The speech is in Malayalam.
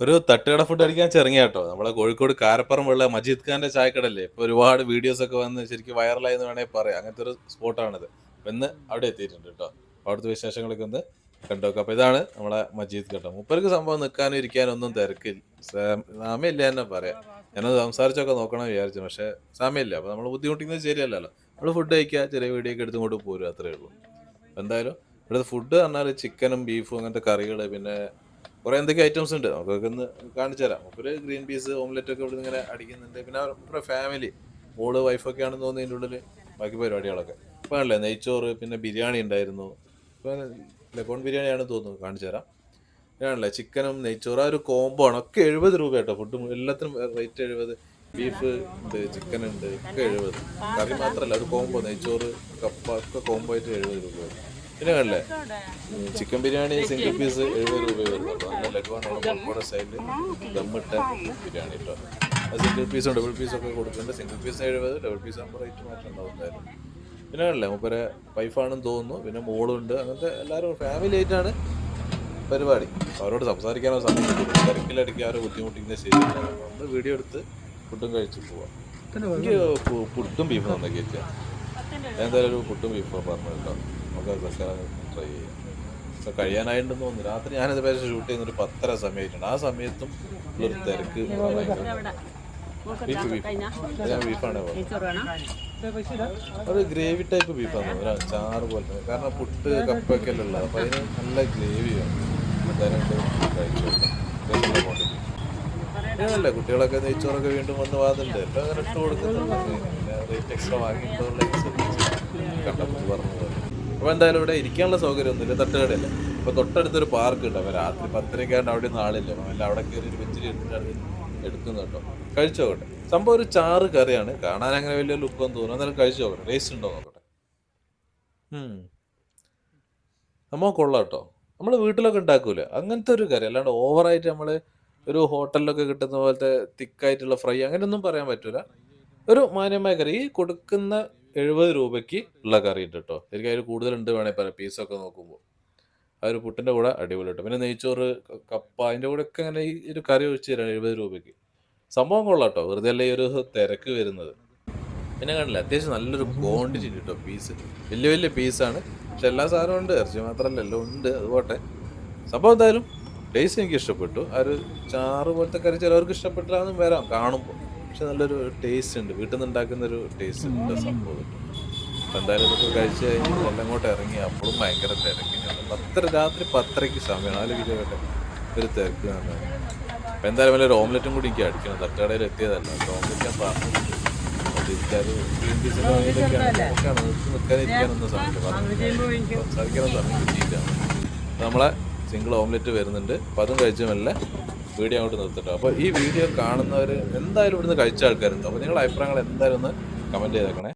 ഒരു തട്ടുകട ഫുഡ് അടിക്കാൻ ചെറിയ കേട്ടോ നമ്മളെ കോഴിക്കോട് കാരപ്പറമ്പുള്ള മജീദ് ഖാന്റെ ചായക്കടല്ലേ? ഇപ്പൊ ഒരുപാട് വീഡിയോസ് ഒക്കെ വന്ന് ശരിക്കും വൈറലായി എന്ന് വേണമെങ്കിൽ പറയാം. അങ്ങനത്തെ ഒരു സ്പോട്ടാണിത് ഇന്ന് അവിടെ എത്തിയിട്ടുണ്ട് കേട്ടോ അവിടുത്തെ വിശേഷങ്ങളൊക്കെ ഒന്ന് കണ്ടോക്കാം അപ്പൊ ഇതാണ് നമ്മളെ മജീദ് കേട്ടോ മുപ്പർക്ക് സംഭവം നിൽക്കാനും ഇരിക്കാനും ഒന്നും തിരക്കില്ല. സാമ്യമില്ല തന്നെ പറയാം. ഞാനത് സംസാരിച്ചൊക്കെ നോക്കണം വിചാരിച്ചു. പക്ഷെ സാമ്യമില്ല. അപ്പൊ നമ്മൾ ബുദ്ധിമുട്ടിക്കുന്നത് ശരിയല്ലല്ലോ. നമ്മൾ ഫുഡ് കഴിക്കുക ചെറിയ വീഡിയോ ഒക്കെ എടുത്തുകൊണ്ട് പോരും അത്രേ ഉള്ളൂ. എന്തായാലും ഇവിടുത്തെ ഫുഡ് പറഞ്ഞാൽ ചിക്കനും ബീഫും അങ്ങനത്തെ കറികൾ പിന്നെ കുറെ എന്തൊക്കെ ഐറ്റംസ് ഉണ്ട്. നമുക്കൊക്കെ ഒന്ന് കാണിച്ചു തരാം. ഒരു ഗ്രീൻ പീസ് ഓംലെറ്റ് ഒക്കെ ഇവിടെ ഇങ്ങനെ അടിക്കുന്നുണ്ട്. പിന്നെ അവരുടെ ഫാമിലി മോൾ വൈഫൊക്കെ ആണെന്ന് തോന്നുന്നു ഇതിന്റെ ഉള്ളിൽ ബാക്കി പരിപാടികളൊക്കെ. ഇപ്പം അല്ലേ നെയ്ച്ചോറ് പിന്നെ ബിരിയാണി ഉണ്ടായിരുന്നു. ഇപ്പം ലഗോൺ ബിരിയാണിയാണ് തോന്നുന്നു. കാണിച്ചു തരാം. ഇതാണല്ലേ ചിക്കനും നെയ്ച്ചോറ്. ആ ഒരു കോംബോ ആണ്. ഒക്കെ എഴുപത് രൂപ കേട്ടോ. ഫുഡ് എല്ലാത്തിനും റേറ്റ് എഴുപത്. ബീഫ് ഉണ്ട് ചിക്കൻ ഉണ്ട് ഒക്കെ എഴുപത്. കറി മാത്രമല്ല ഒരു കോംബോ നെയ്ച്ചോറ് കപ്പ ഒക്കെ കോംബോ ആയിട്ട് എഴുപത് രൂപ വരും. പിന്നെ കണ്ടല്ലേ ചിക്കൻ ബിരിയാണി സിംഗിൾ പീസ് എഴുപത് രൂപ വരുന്നുള്ളൂ നല്ല സ്റ്റൈലിൽ ദമ്മിട്ട ബിരിയാണി കേട്ടോ. അത് സിംഗിൾ പീസും ഡബിൾ പീസും ഒക്കെ കൊടുക്കുന്നുണ്ട്. സിംഗിൾ പീസ് എഴുപത് ഡബിൾ പീസ് ആകുമ്പോൾ റേറ്റ് മാറ്റം ഉണ്ടാവും എന്തായാലും. പിന്നെ കണ്ടല്ലേ മൂപ്പരെ വൈഫാണെന്ന് തോന്നുന്നു. പിന്നെ മോളുണ്ട്. അങ്ങനത്തെ എല്ലാവരും ഫാമിലി ആയിട്ടാണ് പരിപാടി. അവരോട് സംസാരിക്കാനോ സമയം. തിരക്കിലടിക്കാനോ ബുദ്ധിമുട്ടിക്കുന്ന ശരിയല്ല. ഒന്ന് വീഡിയോ എടുത്ത് ഫുഡും കഴിച്ച് പോവാം. എനിക്ക് ഫുഡും പുട്ടും ബീഫും നന്നാക്കി വെച്ചാൽ എന്തായാലും ഒരു ഫുഡും ബീഫും പറഞ്ഞു കേട്ടോ. നമുക്ക് അതൊക്കെ ട്രൈ ചെയ്യാം. ഇപ്പൊ കഴിയാനായിട്ടുണ്ടെന്ന് തോന്നുന്നു. രാത്രി ഞാനിത് പേര് ഷൂട്ട് ചെയ്യുന്ന ഒരു പത്തര സമയമായിട്ടുണ്ട്. ആ സമയത്തും ഉള്ളൊരു തിരക്ക് ഭയങ്കര ബീഫ് ബീഫ്. ഞാൻ ബീഫാണ് ഒരു ഗ്രേവി ടൈപ്പ് ബീഫാണ് ഒരു അച്ചാറ് പോലെ. കാരണം പുട്ട് കപ്പൊക്കെ അല്ലേ ഉള്ളത് അപ്പൊ അതിന് നല്ല ഗ്രേവിയാണ് എന്തായാലും ഇതല്ലേ കുട്ടികളൊക്കെ നെയ്ച്ചോറൊക്കെ വീണ്ടും വന്ന് വാതുണ്ട്. എല്ലാം അങ്ങനെ ഇട്ട് കൊടുക്കുന്നുണ്ട് പിന്നെ റേറ്റ് കണ്ടപ്പോൾ പറഞ്ഞത്. അപ്പോൾ എന്തായാലും ഇവിടെ ഇരിക്കാനുള്ള സൗകര്യം ഒന്നുമില്ല. തട്ടുകടയല്ലേ. അപ്പോൾ തൊട്ടടുത്തൊരു പാർക്ക് ഉണ്ട്. അപ്പോൾ രാത്രി പത്തരക്കാണ്ട് അവിടെ നിന്ന് ആളില്ല. അല്ല അവിടെ കയറി ഒരു വെച്ചിരി എടുത്തിട്ടാണ് എടുക്കുന്നത് കേട്ടോ. കഴിച്ചു നോക്കട്ടെ സംഭവം ഒരു ചാറ് കറിയാണ്. കാണാൻ അങ്ങനെ വലിയ ലുക്കൊന്നും തോന്നുന്നു എന്നാലും കഴിച്ചു നോക്കട്ടെ ടേസ്റ്റ് ഉണ്ടോ നോക്കട്ടെ. നമ്മൾ കൊള്ളാം കേട്ടോ. നമ്മൾ വീട്ടിലൊക്കെ ഉണ്ടാക്കൂല? അങ്ങനത്തെ ഒരു കറി. അല്ലാണ്ട് ഓവറായിട്ട് നമ്മൾ ഒരു ഹോട്ടലിലൊക്കെ കിട്ടുന്ന പോലത്തെ തിക്കായിട്ടുള്ള ഫ്രൈ അങ്ങനെയൊന്നും പറയാൻ പറ്റൂല. ഒരു മാന്യമായ കറി. ഈ കൊടുക്കുന്ന എഴുപത് രൂപയ്ക്ക് ഉള്ള കറി ഉണ്ട് കേട്ടോ എനിക്ക് അതിൽ കൂടുതലുണ്ട് വേണമെങ്കിൽ പറയാം. പീസൊക്കെ നോക്കുമ്പോൾ ആ ഒരു പുട്ടിന്റെ കൂടെ അടിപൊളി കിട്ടും പിന്നെ നെയ്ച്ചോറ് കപ്പ അതിന്റെ കൂടെ ഒക്കെ അങ്ങനെ ഈ ഒരു കറി ഒഴിച്ച് തരാം എഴുപത് രൂപയ്ക്ക്. സംഭവം കൊള്ളാം കേട്ടോ വെറുതെ അല്ല ഈ ഒരു തിരക്ക് വരുന്നത്. പിന്നെ കണ്ടില്ല അത്യാവശ്യം നല്ലൊരു ക്വാണ്ടിറ്റി കേട്ടോ പീസ് വലിയ വലിയ പീസാണ് പക്ഷെ എല്ലാ സാധനവും ഉണ്ട്. ഇറച്ചി മാത്രമല്ല എല്ലാം ഉണ്ട്. അതുപോട്ടെ സംഭവം എന്തായാലും ടേസ്റ്റ് എനിക്ക് ഇഷ്ടപ്പെട്ടു. ആ ഒരു ചാറ് പോലത്തെ കറി ചിലവർക്ക് ഇഷ്ടപ്പെട്ടാന്നും വരാം കാണുമ്പോൾ പക്ഷെ നല്ലൊരു ടേസ്റ്റ് ഉണ്ട്. വീട്ടിൽ നിന്ന് ഉണ്ടാക്കുന്ന ഒരു ടേസ്റ്റ് ഉണ്ട് സംഭവം അപ്പം എന്തായാലും ഇതൊക്കെ കഴിച്ച് കഴിഞ്ഞ് എല്ലാം അങ്ങോട്ട് ഇറങ്ങി അപ്പോഴും ഭയങ്കര തിരക്കിനാണ്. പത്തര രാത്രി പത്തരയ്ക്ക് സമയമാണ്. നാല് കിലോമീറ്റർ ഒരു തിരക്ക് തന്നെ അപ്പം എന്തായാലും വല്ല ഒരു ഓംലെറ്റും കൂടി എനിക്ക് അടിക്കണം. തട്ടുകടയിൽ എത്തിയതല്ല. ഓംലെറ്റ് ഞാൻ വാങ്ങിയിട്ടൊക്കെയാണ്. നിൽക്കാനിരിക്കാനൊന്നും സമയത്ത് സംസാരിക്കാനൊന്നും സമയം കിട്ടിയില്ല നമ്മളെ സിംഗിൾ ഓംലെറ്റ് വരുന്നുണ്ട്. അപ്പം അതും കഴിച്ച് വീഡിയോ അങ്ങോട്ട് നിർത്തിട്ടോ. അപ്പോൾ ഈ വീഡിയോ കാണുന്നവർ എന്തായാലും ഇവിടുന്ന് കഴിച്ച ആൾക്കാരുണ്ടോ. അപ്പോൾ നിങ്ങളുടെ അഭിപ്രായങ്ങൾ എന്തായാലും ഒന്ന് കമന്റ് ചെയ്തേക്കണേ.